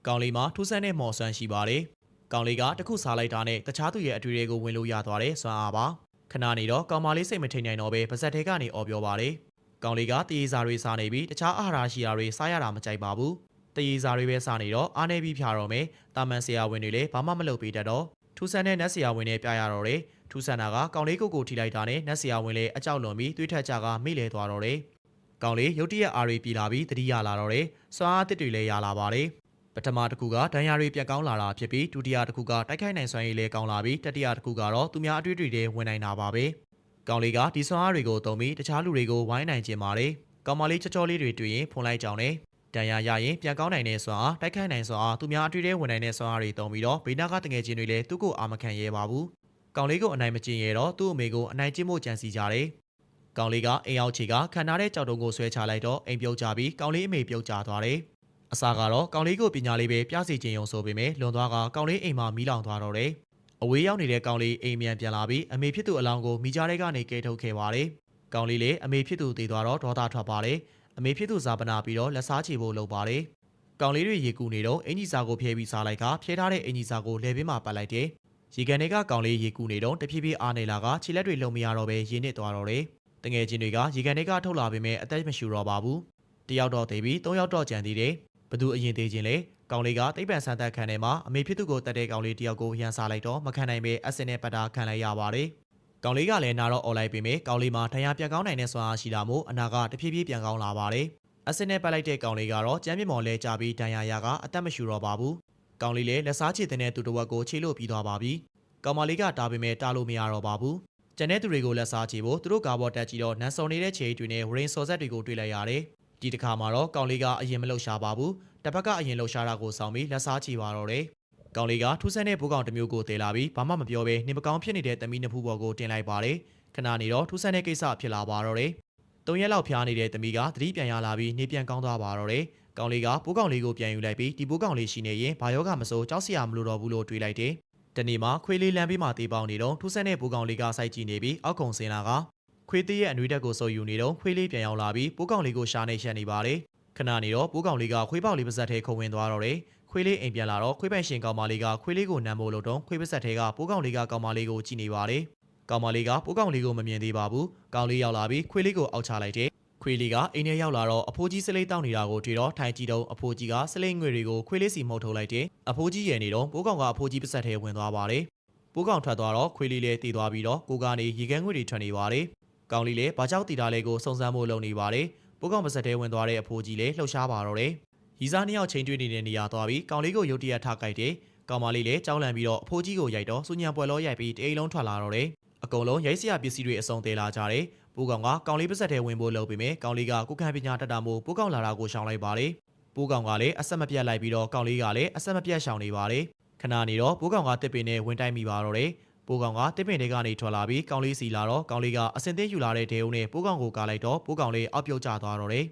။ကောင်လေးမှာထူးဆန်းတဲ့မော်ဆွမ်းရှိပါတယ်။ကောင်လေးကတစ်ခုစားလိုက်တာနဲ့တခြားသူရဲ့အတွေ့အကြုံကိုဝင်လို့ရသွားတဲ့စွမ်းအားပါ။ခဏနေတော့ကောင်မလေးစိတ်မထိန်နိုင်တော့ပဲပါဇက်ထဲကနေအော်ပြောပါတယ်။ကောင်လေးကတရေစာတွေစားနေပြီးတခြားအာဟာရရှိတာတွေစားရတာမကြိုက်ပါဘူး။တရေစာတွေပဲစားနေတော့အားနေပြီးဖြာတော့မယ်။တာမန်ဆရာဝန်တွေလည်းဘာမှမလုပ်ပေးတတ်တော့ထူးဆန်းတဲ့နတ်ဆရာဝန်နဲ့ပြရတော့တယ်။ထူးဆန်းတာကကောင်လေးကိုကိုထိလိုက်တာနဲ့နတ်ဆရာဝန်လည်းအကြောက်လွန်ပြီးသွေးထက်ကြကမိလဲသွားတော့တယ်။ကောင်လေးရုတ်တရက်အားတွေပြည်လာပြီးတတိယလာတော့တယ်။စွာအားတစ်တွေလည်းရလာပါတယ်။ပ ထမတစ်ခုကဒဏ်ရာတွေပြတ်ကောင်းလာတာဖြစ်ပြီးဒုတိယတစ်ခုကတိုက်ခိုက်နိုင်စွမ်းရည်လည်းကောင်းလာပြီးတတိယတစ်ခုကတော့သူများအတွေ့အကြုံတွေဝင်နိုင်တာပါပဲ။ကောင်လေးကဒီစွမ်းအားတွေကိုသုံးပြီးတခြားလူတွေကိုဝိုင်းနိုင်ခြင်းပါတယ်။ကောင်မလေးချောချောလေးတွေတွေ့ရင်ဖုန်လိုက်ကြောင်းနဲ့ဒဏ်ရာရရင်ပြန်ကောင်းနိုင်တဲ့စွမ်းအားတိုက်ခိုက်နိုင်စွမ်းအားသူများအတွေ့အကြုံဝင်နိုင်တဲ့စွမ်းအားတွေသုံးပြီးတော့ဘေးနာကတငယ်ချင်းတွေလည်းသူ့ကိုအာမခံရဲပါဘူး။ကောင်လေးကိုအနိုင်မကျင်ရတော့သူ့အမေကိုအနိုင်ကျင့်ဖို့ကြံစီကြတယ်။ကောင်လေးကအိမ်ရောက်ချီကခံထားတဲ့ကြောက်တုံးကိုဆွဲချလိုက်တော့အိမ်ပြုတ်ကြပြီးကောင်လေးအမေပြုတ်ကျသွားတယ်။ အစားကတော့ကောင်လေးကိုပညာလေးပဲပြစီခြင်းရုံဆိုပေမဲ့လွန်သွားကကောင်လေးအိမ်မှာမီးလောင်သွားတော့တယ်။အဝေးရောက်နေတဲ့ကောင်လေးအိမ်မြန်ပြန်လာပြီးအမေဖြစ်သူအလောင်းကိုမိကြားထဲကနေကဲထုတ်ခဲ့ပါတယ်။ကောင်လေးလည်းအမေဖြစ်သူတည်သွားတော့ဒေါသထွက်ပါတယ်။အမေဖြစ်သူဇာပနာပြီးတော့လက်စားချေဖို့လုပ်ပါတယ်။ကောင်လေးတွေရေကူနေတော့အင်ကြီးစာကိုဖျဲပြီးစားလိုက်ကဖျဲထားတဲ့အင်ကြီးစာကိုလဲပင်းမှာပတ်လိုက်တယ်။ရေကန်တွေကကောင်လေးရေကူနေတော့တဖြည်းဖြည်းအားနေလာကခြေလက်တွေလုံမရတော့ပဲရေနစ်သွားတော့တယ်။တငယ်ချင်းတွေကရေကန်တွေကထုတ်လာပေမဲ့အသက်မရှူတော့ပါဘူး။တယောက်တော့သေးပြီးသုံးယောက်တော့ကြံသေးတယ်။ ဘသူအရင်သေးချင်းလဲကောင်လေးကတိတ်ပံဆန်သက်ခံထဲမှာအမေဖြစ်သူကိုတက်တဲ့ကောင်လေးတယောက်ကိုရန်စားလိုက်တော့မခံနိုင်ပဲအစင်နဲ့ပတ်တာခံလိုက်ရပါတယ်။ကောင်လေးကလည်းနာတော့អော်လိုက်ပေမဲ့ကောင်လေးမှာထရာပြန်ကောင်းနိုင်တဲ့စွမ်းအားရှိတာမို့အနာကတဖြည်းဖြည်းပြန်ကောင်းလာပါတယ်။အစင်နဲ့ပတ်လိုက်တဲ့ကောင်လေးကတော့ကြမ်းပြမော်လဲကြပြီးဒဏ်ရာရကအသက်မရှူတော့ပါဘူး။ကောင်လေးလည်းလက်စားချေတဲ့သူတစ်ဝက်ကိုခြေလို့ပြီးသွားပါပြီ။ကောင်မလေးကတားပေမဲ့တားလို့မရတော့ပါဘူး။ကျန်တဲ့သူတွေကိုလက်စားချေဖို့သူတို့ကာဘော့တက်ကြည့်တော့နန်စော်နေတဲ့ခြေတွေနဲ့ဝရင်စော်ဆက်တွေကိုတွေ့လိုက်ရတယ်။ ဒီတစ်ခါမှာတော့ကောင်လေးကအရင်မလှုပ်ရှားပါဘူး။တစ်ဖက်ကအရင်လှုပ်ရှားတာကိုစောင့်ပြီးလက်စားချေပါတော့တယ်။ကောင်လေးကထူးဆန်းတဲ့ဘိုးကောင်တစ်မျိုးကိုတည်လာပြီးဘာမှမပြောဘဲနေမကောင်းဖြစ်နေတဲ့တမီးနှစ်ဖူးပေါ်ကိုတင်လိုက်ပါတယ်။ခဏနေတော့ထူးဆန်းတဲ့ကိစ္စဖြစ်လာပါတော့တယ်။သုံးရက်လောက်ဖျားနေတဲ့တမီးကသတိပြန်ရလာပြီးနေပြန်ကောင်းသွားပါတော့တယ်။ကောင်လေးကဘိုးကောင်လေးကိုပြန်ယူလိုက်ပြီးဒီဘိုးကောင်လေးရှိနေရင်ဘာယောဂမစိုးကြောက်စရာမလိုတော့ဘူးလို့တွေးလိုက်တယ်။တနေ့မှာခွေးလေးလမ်းဘေးမှာတေးပေါင်းနေတော့ထူးဆန်းတဲ့ဘူကောင်လေးကစိုက်ကြည့်နေပြီးအောက်ကုံစင်လာက ခွေးသေးရဲ့အနှွေးတက်ကိုစိုးယူနေတော့ခွေးလေးပြန်ရောက်လာပြီးဘူကောင်လေးကိုရှာနေရှက်နေပါတယ်ခဏနေတော့ဘူကောင်လေးကခွေးပေါက်လေးပါဇက်ထဲခုံဝင်သွားတော့တယ်ခွေးလေးအိမ်ပြန်လာတော့ခွေးပိုင်ရှင်ကောင်မလေးကခွေးလေးကိုနမ်းဖို့လို့တော့ခွေးပါဇက်ထဲကဘူကောင်လေးကကောင်မလေးကိုကြည့်နေပါတယ်ကောင်မလေးကဘူကောင်လေးကိုမမြင်သေးပါဘူးကောင်လေးရောက်လာပြီးခွေးလေးကိုအောက်ချလိုက်တယ်ခွေးလေးကအိမ်ထဲရောက်လာတော့အဖိုးကြီးစလိတ်တောက်နေတာကိုတွေ့တော့ထိုင်ကြည့်တော့အဖိုးကြီးကစလိတ်ငွေတွေကိုခွေးလေးစီမှုတ်ထုတ်လိုက်တယ်အဖိုးကြီးရယ်နေတော့ဘိုးကောင်ကအဖိုးကြီးပါဇက်ထဲဝင်သွားပါတယ်ပိုးကောင်ထွက်သွားတော့ခွေးလေးလည်းတည်သွားပြီးတော့ကိုကနေရေကန်းငွေတွေထွက်နေပါတယ်။ ကောင်လေးလည်းဘာကြောက်တည်တာလဲကိုစုံစမ်းဖို့လုပ်နေပါတယ်။ပိုးကောင်ပါစက်ထဲဝင်သွားတဲ့အဖိုးကြီးလည်းလှုပ်ရှားပါတော့တယ်။ရီစားနှစ်ယောက်ချိန်တွေ့နေတဲ့နေရာသွားပြီးကောင်လေးကိုရုတ်တရက်ထားကြိုက်တယ်။ကောင်မလေးလည်းကြောက်လန့်ပြီးတော့အဖိုးကြီးကိုရိုက်တော့စူညံပွဲလောရိုက်ပြီးတအိမ်လုံးထွက်လာတော့တယ်။အကုန်လုံးရိုက်စရာပစ္စည်းတွေအစုံသေးလာကြတယ်။ပိုးကောင်ကကောင်လေးပါစက်ထဲဝင်ဖို့လုပ်ပြီးမြဲကောင်လေးကကိုခံပညာတတ်တာမို့ပိုးကောင်လာတာကိုရှောင်လိုက်ပါတယ်။ပိုးကောင်ကလည်းအဆက်မပြတ်လိုက်ပြီးတော့ကောင်လေးကလည်းအဆက်မပြတ်ရှောင်နေပါတယ်။ခဏနေတော့ဘိုးကောင်ကတစ်ပင်နဲ့ဝင်တိုက်မိပါတော့တယ်။ ဘိုးကောင်ကတစ်ပင်တွေကနေထွက်လာပြီးကောင်လေးစီလာတော့ကောင်လေးကအစင်သေးယူလာတဲ့ဒေုံနဲ့ဘိုးကောင်ကိုကားလိုက်တော့ဘိုးကောင်လေးအောက်ပြုတ်ကျသွားတော့တယ်